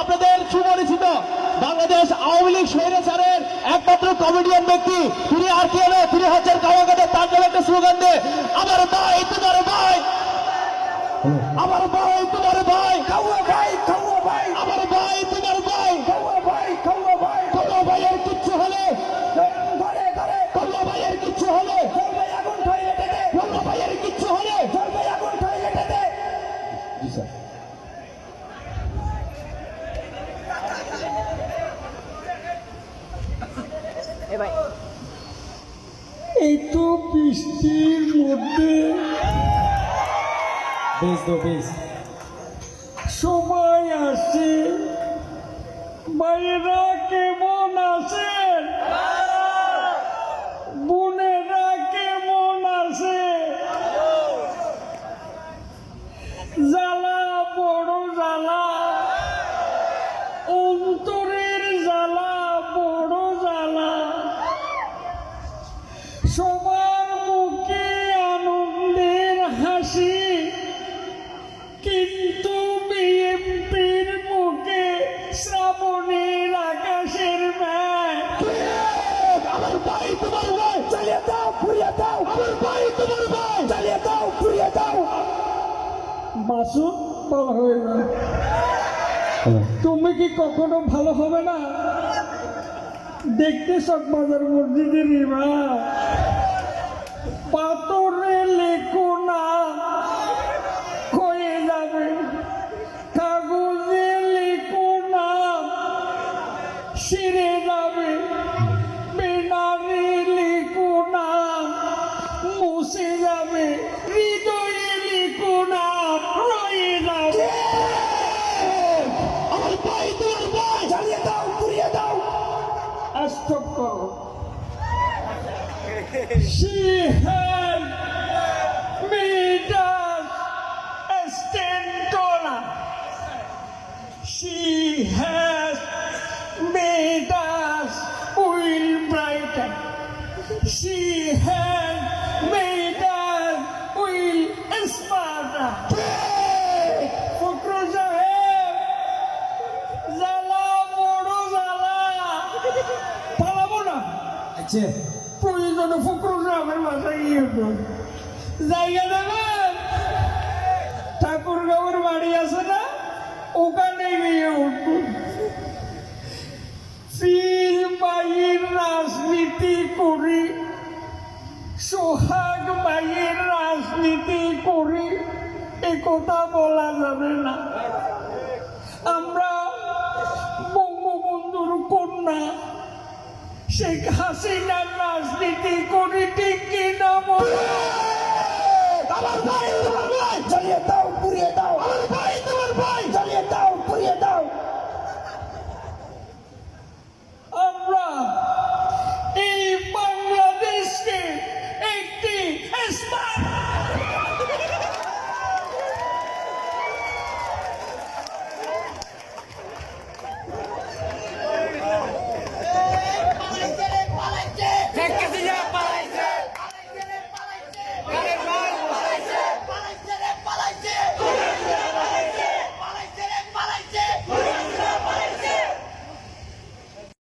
আপনাদের সুপরিচিত বাংলাদেশ আওয়ামী লীগ স্বৈরাচারের একমাত্র কমেডিয়ান ব্যক্তি, তিনি আর কে হবে তিনি হচ্ছেন কামাকাদের তার নামে একটা স্লোগান দে আমার ভাই, তোমার ভাই, আমার ভাই, তোমার ভাই কাউকে তো বৃষ্টির মধ্যে। বেশ তো, বেশ। সবাই আসে ভাইয়েরা কেমন আছেন? বোনেরা কেমন আছে জ্বালা, বড় জ্বালা। সবার মুখে আনন্দের হাসি কিন্তু বিএমপির মুখে শ্রাবণের আকাশের ম্যাচ আমার ভাই তোমার ভাই চালিয়ে দাও ঘুরিয়ে দাও। আমার ভাই তোমার ভাই চালিয়ে দাও ঘুরিয়ে দাও। বাসু ভালো হবে না তুমি কি কখনো ভালো হবে না? দেখতে সব বাজার মসজিদের ইমাম। পাথরে লেখো না হয়ে যাবে। কাগজে লেখো না সেরে যাবে। Has made us will brighter. She has made us will smarter. Fakhrul সাহেব জ্বালা বড় জ্বালা পালাবো না আচ্ছা। প্রয়োজনে ফখরুল সাহেবের বাসায় গিয়ে জায়গা দেবেন ঠাকুরগাঁওয়ের বাড়ি আছে না? সোহাগ বাইয়ের রাজনীতি করি, এ কথা বলা যাবে না। আমরা বঙ্গবন্ধুর কন্যা, শেখ হাসিনার রাজনীতি করি